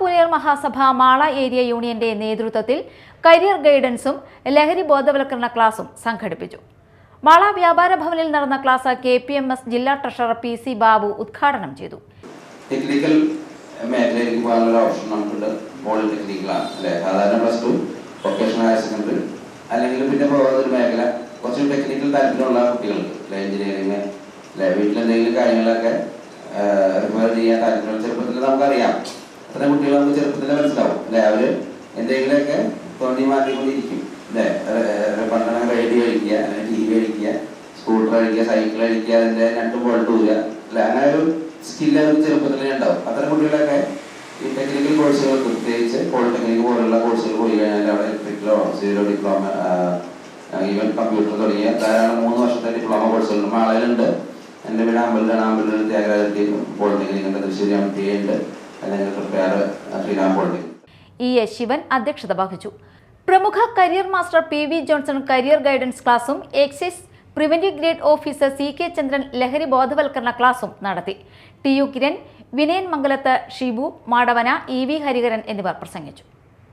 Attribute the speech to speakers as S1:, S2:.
S1: പുനർ മഹാസഭ മാള ഏരിയ യൂണിയന്റെ നേതൃത്വത്തിൽ കരിയർ ഗൈഡൻസും ലഹരി ബോധവൽക്കരണ ക്ലാസും സംഘടിപ്പിച്ചു. മാള വ്യാപാര ഭവനിൽ നടന്ന class K P M S ജില്ലാ ട്രഷറർ പി സി ബാബു ഉദ്ഘാടനം ചെയ്തു.
S2: ടെക്നിക്കൽ മേഖലയിലേക്ക് പോകാനുള്ള ഓപ്ഷൻ നമുക്കുണ്ട്. പോളിടെക്നിക്കലാണ് അല്ലെ? സാധാരണ പ്ലസ് വൊക്കേഷണൽ ഹയർ സെക്കൻഡറി അല്ലെങ്കിൽ പിന്നെ പോകുന്ന ഒരു മേഖല കുറച്ച് ടെക്നിക്കൽ താല്പര്യമുള്ള കുട്ടികൾക്ക് അല്ലെ? എഞ്ചിനീയറിങ് അല്ലെ? വീട്ടിലെന്തെങ്കിലും കാര്യങ്ങളൊക്കെ റിഫർ ചെയ്യാൻ താല്പര്യം ചെറുപ്പത്തിൽ നമുക്കറിയാം. അത്തരം കുട്ടികൾ നമുക്ക് ചെറുപ്പത്തിൽ മനസ്സിലാവും അല്ലെ? അവർ എന്തെങ്കിലുമൊക്കെ തോണ്ടി മാറ്റിക്കൊണ്ടിരിക്കും അല്ലെ? പണ്ടണം റേഡിയോ കഴിക്കുക അല്ലെങ്കിൽ ടി വി കഴിക്കുക സ്കൂട്ടർ കഴിക്കുക സൈക്കിൾ കഴിക്കുക അതിന്റെ രണ്ട് ബോൾട്ട് ഊരുക അല്ലെ? അങ്ങനെ ഒരു സ്കില്ല് അവർക്ക് ചെറുപ്പത്തിലേ ഉണ്ടാവും. അത്തരം കുട്ടികളൊക്കെ ഈ ടെക്നിക്കൽ കോഴ്സുകൾ പ്രത്യേകിച്ച് പോളിടെക്നിക് പോലുള്ള കോഴ്സുകൾ പോയി കഴിഞ്ഞാൽ അവിടെ ഇലക്ട്രിക്കലോ സീറോ ഡിപ്ലോമ ഈവൻ കമ്പ്യൂട്ടർ തുടങ്ങിയ ധാരാളം മൂന്ന് വർഷത്തെ ഡിപ്ലോമ കോഴ്സുകൾ മാളയിലുണ്ട്. എന്റെ വീട് അമ്പലത്തിലാണ്. അമ്പലത്തിൽ ത്യാഗരാജത്തിൽ പോളിടെക്നിക് ഉണ്ട്. തൃശ്ശൂർ എം ടി ഉണ്ട്. അല്ലെങ്കിൽ
S1: ഇ എസ് ശിവൻ അധ്യക്ഷത വഹിച്ചു. പ്രമുഖ career master P V Johnson career guidance ക്ലാസും excise preventive grade officer C K Chandran ലഹരി ബോധവൽക്കരണ ക്ലാസും നടത്തി. T U Kiran Vinayan Mangalath Shibu Madavana E V Hariharan എന്നിവർ പ്രസംഗിച്ചു.